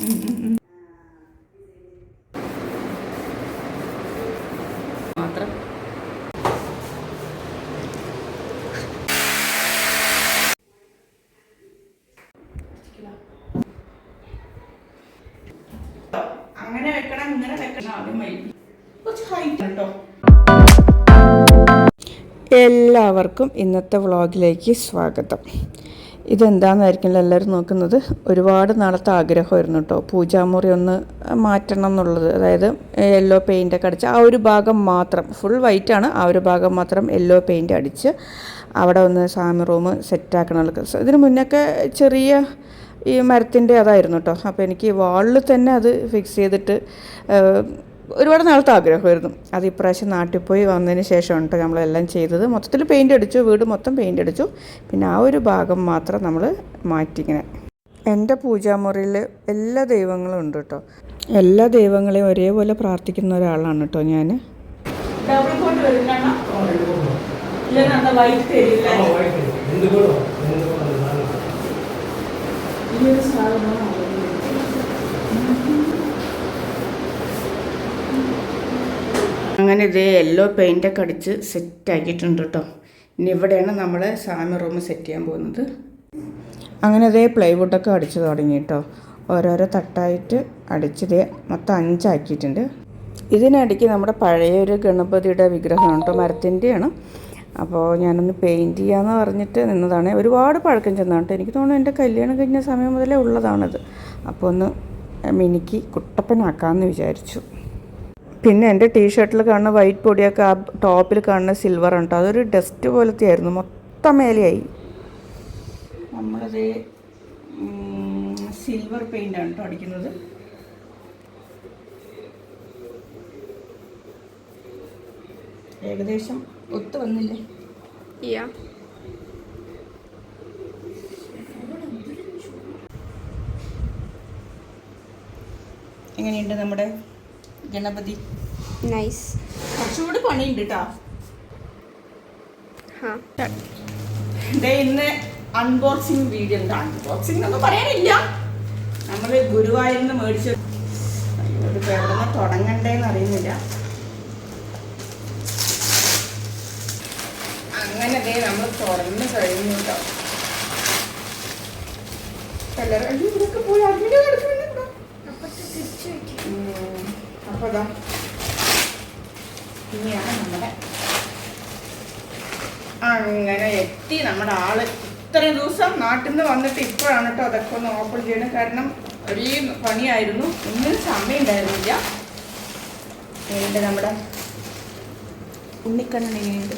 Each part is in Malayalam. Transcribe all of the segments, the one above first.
മാത്രം. വെക്കണം ഇങ്ങനെ വെക്കണം കുറച്ച് ഹൈറ്റ് എല്ലാവർക്കും ഇന്നത്തെ വ്ളോഗിലേക്ക് സ്വാഗതം. ഇതെന്താണെന്നായിരിക്കും എല്ലാവരും നോക്കുന്നത്. ഒരുപാട് നാളത്തെ ആഗ്രഹമായിരുന്നു കേട്ടോ പൂജാമുറി ഒന്ന് മാറ്റണം എന്നുള്ളത്. അതായത് യെല്ലോ പെയിന്റൊക്കെ അടിച്ച് ആ ഒരു ഭാഗം മാത്രം ഫുൾ വൈറ്റ് ആണ്. ആ ഒരു ഭാഗം മാത്രം യെല്ലോ പെയിന്റ് അടിച്ച് അവിടെ ഒന്ന് സാമി റൂം സെറ്റാക്കണമല്ലോ ഇതിന് മുന്നൊക്കെ ചെറിയ ഈ മരത്തിന്റെ അതായിരുന്നു കേട്ടോ അപ്പോൾ എനിക്ക് വാളിൽ തന്നെ അത് ഫിക്സ് ചെയ്തിട്ട് ഒരുപാട് നാളത്തെ ആഗ്രഹമായിരുന്നു. അത് ഇപ്രാവശ്യം നാട്ടിൽ പോയി വന്നതിന് ശേഷം കേട്ടോ നമ്മളെല്ലാം ചെയ്തത്. മൊത്തത്തിൽ പെയിന്റ് അടിച്ചു വീട് മൊത്തം പെയിന്റ് അടിച്ചു. പിന്നെ ആ ഒരു ഭാഗം മാത്രം നമ്മൾ മാറ്റി ഇങ്ങനെ എന്റെ പൂജാമുറിയിൽ എല്ലാ ദൈവങ്ങളും ഉണ്ട് കേട്ടോ എല്ലാ ദൈവങ്ങളെയും ഒരേപോലെ പ്രാർത്ഥിക്കുന്ന ഒരാളാണ് കേട്ടോ ഞാൻ ഈ ഒരു സാധനം അങ്ങനെ ഇതേ യെല്ലോ പെയിന്റൊക്കെ അടിച്ച് സെറ്റാക്കിയിട്ടുണ്ട് കേട്ടോ ഇനി ഇവിടെയാണ് നമ്മൾ സാമി റൂം സെറ്റ് ചെയ്യാൻ പോകുന്നത്. അങ്ങനെ ഇതേ പ്ലൈവുഡൊക്കെ അടിച്ച് തുടങ്ങി കേട്ടോ ഓരോരോ തട്ടായിട്ട് അടിച്ചത് മൊത്തം അഞ്ചാക്കിയിട്ടുണ്ട്. ഇതിനിടയ്ക്ക് നമ്മുടെ പഴയ ഒരു ഗണപതിയുടെ വിഗ്രഹമാണ് കേട്ടോ മരത്തിന്റെയാണ് അപ്പോൾ ഞാനൊന്ന് പെയിന്റ് ചെയ്യാമെന്ന് പറഞ്ഞിട്ട് നിന്നതാണ്. ഒരുപാട് പഴക്കം ചെന്നാണ് കേട്ടോ എനിക്ക് തോന്നുന്നു എന്റെ കല്യാണം കഴിഞ്ഞ സമയം മുതലേ ഉള്ളതാണത്. അപ്പോൾ ഒന്ന് മിനുക്കി കുട്ടപ്പനാക്കാമെന്ന് വിചാരിച്ചു. പിന്നെ എന്റെ ടീഷർട്ടിൽ കാണുന്ന വൈറ്റ് പൊടിയൊക്കെ ആ ടോപ്പിൽ കാണുന്ന സിൽവർ ഉണ്ട് അതൊരു ഡസ്റ്റ് പോലത്തെ ആയിരുന്നു മൊത്തം മേലെയായി. നമ്മളത് സിൽവർ പെയിന്റ് ആണ് കേട്ടോ അടിക്കുന്നത്. ഏകദേശം ഒത്തു വന്നില്ലേ. എങ്ങനെയുണ്ട് നമ്മുടെ ഗണപതി. നൈസ് കുറച്ചുകൂടി പണിയുണ്ട് കേട്ടോ ഇന്ന് അൺബോക്സിങ് വീഡിയോ ഉണ്ട്. അൺബോക്സിങ് എന്നൊന്നും പറയാനില്ല. നമ്മൾ ഗുരുവായൂരിൽ നിന്ന് മേടിച്ച എവിടെ നിന്ന് തുടങ്ങണ്ടേന്ന് അറിയുന്നില്ല. അങ്ങനെ ദേ നമ്മൾ തുറന്ന് കഴിഞ്ഞു കേട്ടോ എല്ലാവരും പോയി അതിന്റെ കിടക്കുന്നുണ്ടോ? ഉം, അപ്പൊ അതാ ഇനിയാണ് നമ്മുടെ അങ്ങനെ എത്തി നമ്മുടെ ആൾ. ഇത്രയും ദിവസം നാട്ടിൽ നിന്ന് വന്നിട്ട് ഇപ്പോഴാണ് കേട്ടോ അതൊക്കെ ഒന്ന് ഓപ്പൺ ചെയ്യണം. കാരണം ഒരേ പണിയായിരുന്നു. ഒന്നിനും സമയം ഉണ്ടായിരുന്നില്ല എങ്ങനെയുണ്ട് നമ്മുടെ ഉണ്ണിക്കണ്ണൻ എങ്ങനെയുണ്ട്?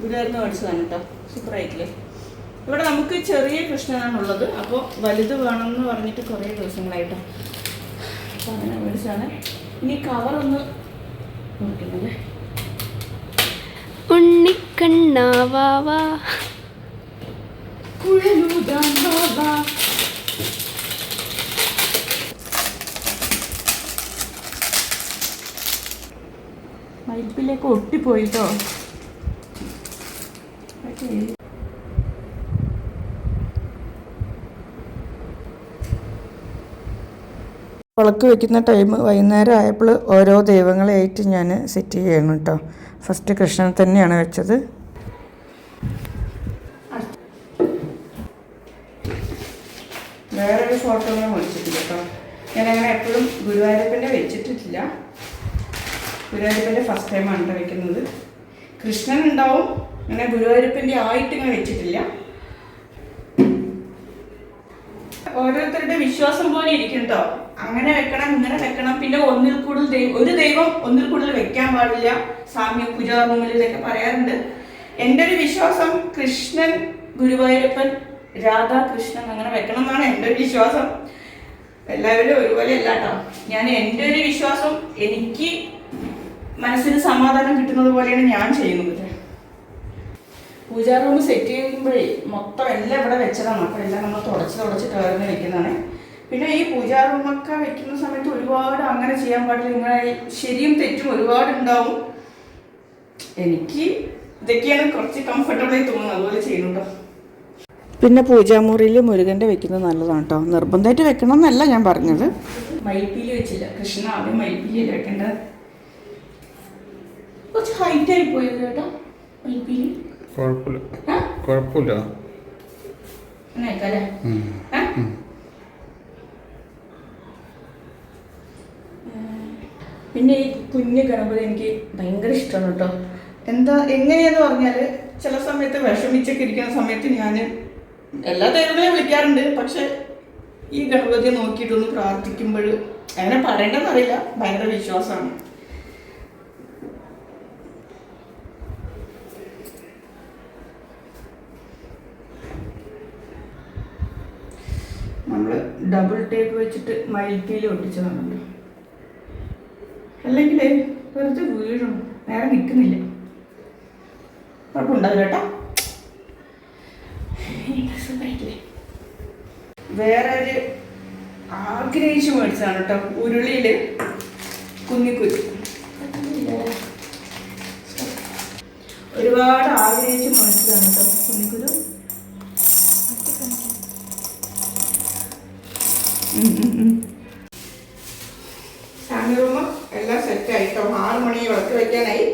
ഗുരുവായൂരിന്ന് മേടിച്ചതാണ് കേട്ടോ സൂപ്പറായിട്ടില്ലേ? ഇവിടെ നമുക്ക് ചെറിയ കൃഷ്ണനാണ് ഉള്ളത് അപ്പോൾ വലുത് വേണമെന്ന് പറഞ്ഞിട്ട് കുറേ ദിവസങ്ങളായിട്ടോ. അപ്പോൾ അങ്ങനെ മേടിച്ചാണ് ഇനി കവറൊന്ന് നോക്കുന്നത് ഉണ്ണിക്കണ്ണാവാ കുഴലൂതാൻ ബാബാ. പൈപ്പിലേക്ക് ഒട്ടിപ്പോയിട്ടോ? വിളക്ക് വെക്കുന്ന ടൈം വൈകുന്നേരം ആയപ്പോൾ ഓരോ ദൈവങ്ങളെയായിട്ട് ഞാൻ സെറ്റ് ചെയ്യണം കേട്ടോ. ഫസ്റ്റ് കൃഷ്ണൻ തന്നെയാണ് വെച്ചത്. വേറൊരു ഫോട്ടോ ഞാൻ വിളിച്ചിട്ടില്ല കേട്ടോ. ഞാൻ അങ്ങനെ എപ്പോഴും ഗുരുവായൂരപ്പന്റെ വെച്ചിട്ടില്ല ഗുരുവായൂരപ്പന്റെ ഫസ്റ്റ് ടൈമാണ് കേട്ടോ വെക്കുന്നത്. കൃഷ്ണൻ ഉണ്ടാവും. അങ്ങനെ ഗുരുവായൂരപ്പന്റെ ആയിട്ട് ഞാൻ വെച്ചിട്ടില്ല. ഓരോരുത്തരുടെ വിശ്വാസം പോലെ ഇരിക്കും കേട്ടോ അങ്ങനെ വെക്കണം ഇങ്ങനെ വെക്കണം. പിന്നെ ഒന്നിൽ കൂടുതൽ ദൈവം ഒരു ദൈവം ഒന്നിൽ കൂടുതൽ വെക്കാൻ പാടില്ല. സാമ്യ പൂജാർമ്മങ്ങളിൽ ഇതൊക്കെ പറയാറുണ്ട്. എന്റെ ഒരു വിശ്വാസം കൃഷ്ണൻ ഗുരുവായൂരപ്പൻ രാധാകൃഷ്ണൻ അങ്ങനെ വെക്കണം എന്നാണ് എന്റെ ഒരു വിശ്വാസം. എല്ലാവരും ഒരുപോലെ അല്ല കേട്ടോ ഞാൻ എന്റെ ഒരു വിശ്വാസം എനിക്ക് മനസ്സിന് സമാധാനം കിട്ടുന്നത് പോലെയാണ് ഞാൻ ചെയ്യുന്നത്. പൂജാ റൂം സെറ്റ് ചെയ്യുമ്പോഴേ മൊത്തം എല്ലാം ഇവിടെ വെച്ചതാണ്. അപ്പോൾ എല്ലാം നമ്മൾ തുടച്ച് തുടച്ച് കയറുന്ന വെക്കുന്നതാണ്. പിന്നെ ഈ പൂജാ റൂമൊക്കെ വെക്കുന്ന സമയത്ത് ഒരുപാട് അങ്ങനെ ചെയ്യാൻ പാടില്ല. ഇങ്ങനെ ശരിയും തെറ്റും ഒരുപാട് ഉണ്ടാവും. എനിക്ക് ഇതൊക്കെയാണ് കുറച്ച് കംഫർട്ടബിളായി തോന്നുന്നത്. അതുപോലെ ചെയ്യുന്നുണ്ടോ? പിന്നെ പൂജാമുറിയിൽ മുരുകന്റെ വെക്കുന്നത് നല്ലതാണ് കേട്ടോ. നിർബന്ധമായിട്ട് വെക്കണം എന്നല്ല ഞാൻ പറഞ്ഞത്. മയിൽപ്പീലി വെച്ചില്ല. കൃഷ്ണ ആദ്യം മയിൽപ്പീലിയല്ല വെക്കേണ്ടത് കുറച്ച് ഹൈറ്റ് ആയി പോയത് കേട്ടോ മയിൽപ്പീലി. കുഴപ്പമില്ല. കുഴപ്പമില്ല. പിന്നെ ഈ കുഞ്ഞു ഗണപതി എനിക്ക് ഭയങ്കര ഇഷ്ടമാണ് കേട്ടോ. എന്താ എങ്ങനെയാന്ന് പറഞ്ഞാൽ ചില സമയത്ത് വിഷമിച്ചൊക്കെ ഇരിക്കുന്ന സമയത്ത് ഞാൻ എല്ലാ ദൈവങ്ങളെയും വിളിക്കാറുണ്ട്. പക്ഷെ ഈ ഗണപതിയെ നോക്കിയിട്ടൊന്ന് പ്രാർത്ഥിക്കുമ്പോൾ അങ്ങനെ പറയേണ്ടതെന്നറിയില്ല ഭയങ്കര വിശ്വാസമാണ്. നമ്മൾ ഡബിൾ ടേപ്പ് വെച്ചിട്ട് മയിൽപ്പീലി ഒട്ടിച്ചതാണല്ലോ അല്ലെങ്കിൽ വെറുതെ വീഴും നേരെ നിൽക്കുന്നില്ല കുഴപ്പമുണ്ടാവില്ല കേട്ടോ. വേറെ ഒരു ആഗ്രഹിച്ച് മേടിച്ചതാണ് കേട്ടോ. ഉരുളിയിൽ കുന്നിക്കുരു. ഒരുപാട് ആഗ്രഹിച്ച് മേടിച്ചതാണ് കേട്ടോ. കുന്നിക്കുരു. സാമി എല്ലാം സെറ്റായി കേട്ടോ ആറ് മണി വിളക്ക് വെക്കാനായി.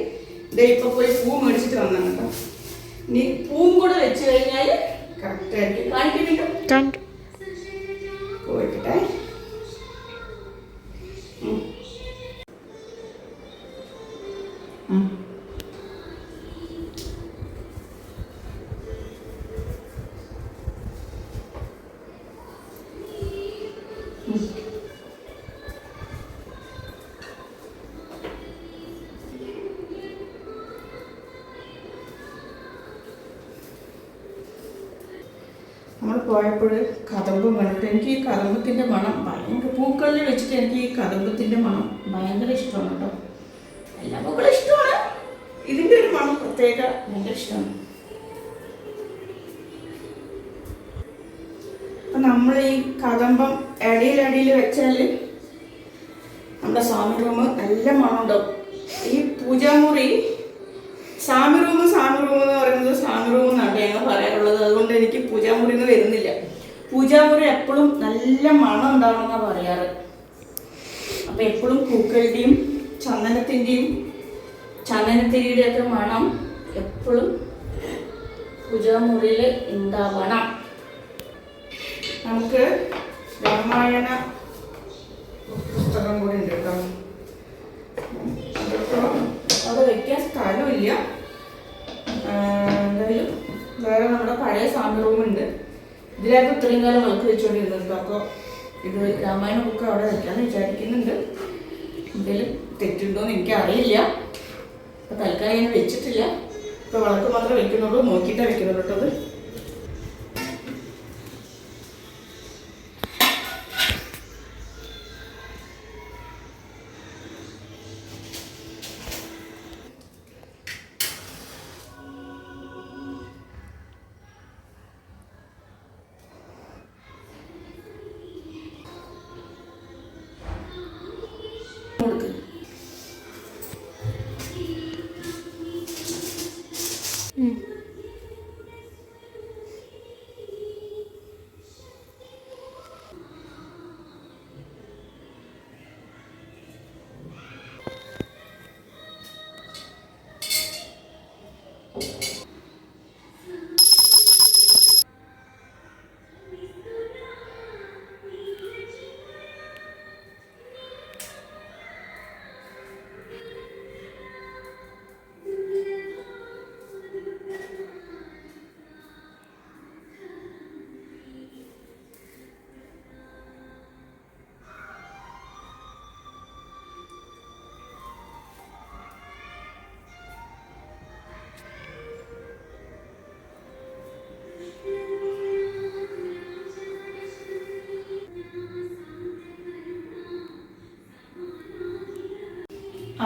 ഇതേ ഇപ്പൊ പോയി പൂ മേടിച്ചിട്ട് വന്നാണ് കേട്ടോ. ഇനി പൂവും കൂടെ വെച്ച് കഴിഞ്ഞാൽ കറക്റ്റ് ആയിരിക്കും. കാണിക്കുന്നുണ്ടോ പോയപ്പോൾ കദമ്പ് മണത്ത് എനിക്ക് ഈ കദമ്പത്തിന്റെ മണം ഭയങ്കര പൂക്കളിൽ വെച്ചിട്ട് എനിക്ക് ഈ കദമ്പത്തിന്റെ മണം ഭയങ്കര ഇഷ്ടമാണ് കേട്ടോ. എല്ലാ പൂക്കളും ഇഷ്ടമാണ്. ഇതിന്റെ ഒരു മണം പ്രത്യേക ഭയങ്കര ഇഷ്ടമാണ്. അപ്പം നമ്മൾ ഈ കദമ്പം ഇടയിലടിയിൽ വെച്ചാൽ നമ്മുടെ സ്വാമി റൂം നല്ല മണം ഉണ്ടാവും ഈ പൂജാമുറി സ്വാമി റൂം സ്വാമി റൂം എന്ന് പറയുന്നത് സ്വാമി റൂം എന്നാണ് ഞങ്ങൾ പറയാറുള്ളത്. അതുകൊണ്ട് എനിക്ക് പൂജാമുറി എന്ന് വരുന്നില്ല. പൂജാമുറി എപ്പോഴും നല്ല മണം ഉണ്ടാവണമെന്നാണ് പറയാറ്. അപ്പം എപ്പോഴും പൂക്കളുടെയും ചന്ദനത്തിന്റെയും ചന്ദനത്തിരിയുടെ ഒക്കെ മണം എപ്പോഴും പൂജാമുറിയിൽ ഉണ്ടാവണം. നമുക്ക് രാമായണ പുസ്തകം കൂടി ഉണ്ട് കേട്ടോ. അവിടെ വെക്കാൻ സ്ഥലമില്ല എന്തായാലും വേറെ നമ്മുടെ പഴയ റൂം ഉണ്ട് ഇതിലായിരുന്നു ഇത്രയും കാലം വിളക്ക് വെച്ചുകൊണ്ടിരുന്നത് അപ്പോൾ ഇത് രാമായണ ബുക്ക് അവിടെ വെക്കാമെന്ന് വിചാരിക്കുന്നുണ്ട്. എന്തെങ്കിലും തെറ്റുണ്ടോയെന്ന് എനിക്ക് അറിയില്ല അപ്പോൾ തൽക്കാലം ഞാൻ വെച്ചിട്ടില്ല. ഇപ്പോൾ വിളക്ക് മാത്രമേ വെക്കുന്നുള്ളൂ. നോക്കിയിട്ടേ വെക്കുന്നുള്ളൂ കേട്ടോ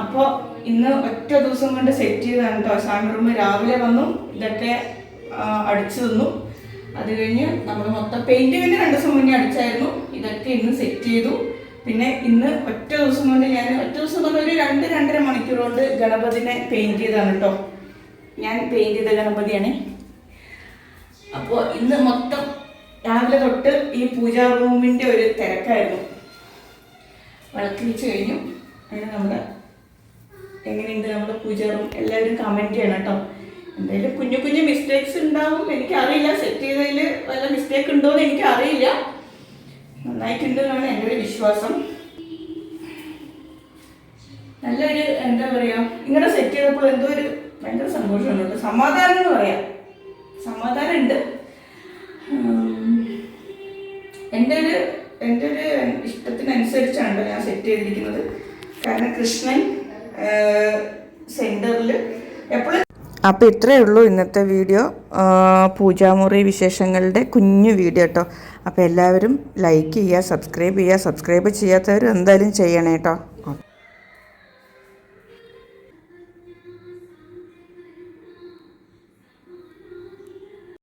അപ്പോൾ ഇന്ന് ഒറ്റ ദിവസം കൊണ്ട് സെറ്റ് ചെയ്താണ് കേട്ടോ സ്വാമി റൂം രാവിലെ വന്നു ഇതൊക്കെ അടിച്ചു തന്നു. അത് കഴിഞ്ഞ് നമ്മൾ മൊത്തം പെയിന്റ് പിന്നെ രണ്ട് ദിവസം മുന്നേ അടിച്ചായിരുന്നു. ഇതൊക്കെ ഇന്ന് സെറ്റ് ചെയ്തു. പിന്നെ ഇന്ന് ഒറ്റ ദിവസം കൊണ്ട് ഞാൻ ഒറ്റ ദിവസം കൊണ്ട് ഒരു രണ്ട് രണ്ടര മണിക്കൂർ കൊണ്ട് ഗണപതിനെ പെയിന്റ് ചെയ്താണ് കേട്ടോ ഞാൻ പെയിന്റ് ചെയ്ത ഗണപതിയാണ്. അപ്പോ ഇന്ന് മൊത്തം രാവിലെ തൊട്ട് ഈ പൂജാ റൂമിന്റെ ഒരു തിരക്കായിരുന്നു. വിളക്ക് കഴിഞ്ഞു. അങ്ങനെ നമ്മുടെ എങ്ങനെയുണ്ട് നമ്മുടെ പൂജറും എല്ലാവരും കമന്റ് ചെയ്യണം കേട്ടോ എന്തായാലും കുഞ്ഞു കുഞ്ഞു മിസ്റ്റേക്സ് ഉണ്ടാവും. എനിക്കറിയില്ല. സെറ്റ് ചെയ്തതിൽ വല്ല മിസ്റ്റേക്ക് ഉണ്ടോ എന്ന് എനിക്കറിയില്ല നന്നായിട്ടുണ്ടെന്നാണ് എന്റെ ഒരു വിശ്വാസം. നല്ലൊരു എന്താ പറയുക ഇങ്ങനെ സെറ്റ് ചെയ്തപ്പോൾ എന്തോ ഒരു ഭയങ്കര സന്തോഷമുണ്ട് സമാധാനം എന്ന് പറയാം. സമാധാനം ഉണ്ട്. എന്റെ ഒരു എന്റെ ഒരു ഇഷ്ടത്തിനനുസരിച്ചാണ് ഞാൻ സെറ്റ് ചെയ്തിരിക്കുന്നത്. കാരണം കൃഷ്ണൻ അപ്പോൾ ഇത്രയേ ഉള്ളൂ ഇന്നത്തെ വീഡിയോ. പൂജാമുറി വിശേഷങ്ങളുടെ കുഞ്ഞു വീഡിയോ കേട്ടോ അപ്പോൾ എല്ലാവരും ലൈക്ക് ചെയ്യുക സബ്സ്ക്രൈബ് ചെയ്യുക സബ്സ്ക്രൈബ് ചെയ്യാത്തവർ എന്തായാലും ചെയ്യണേ കേട്ടോ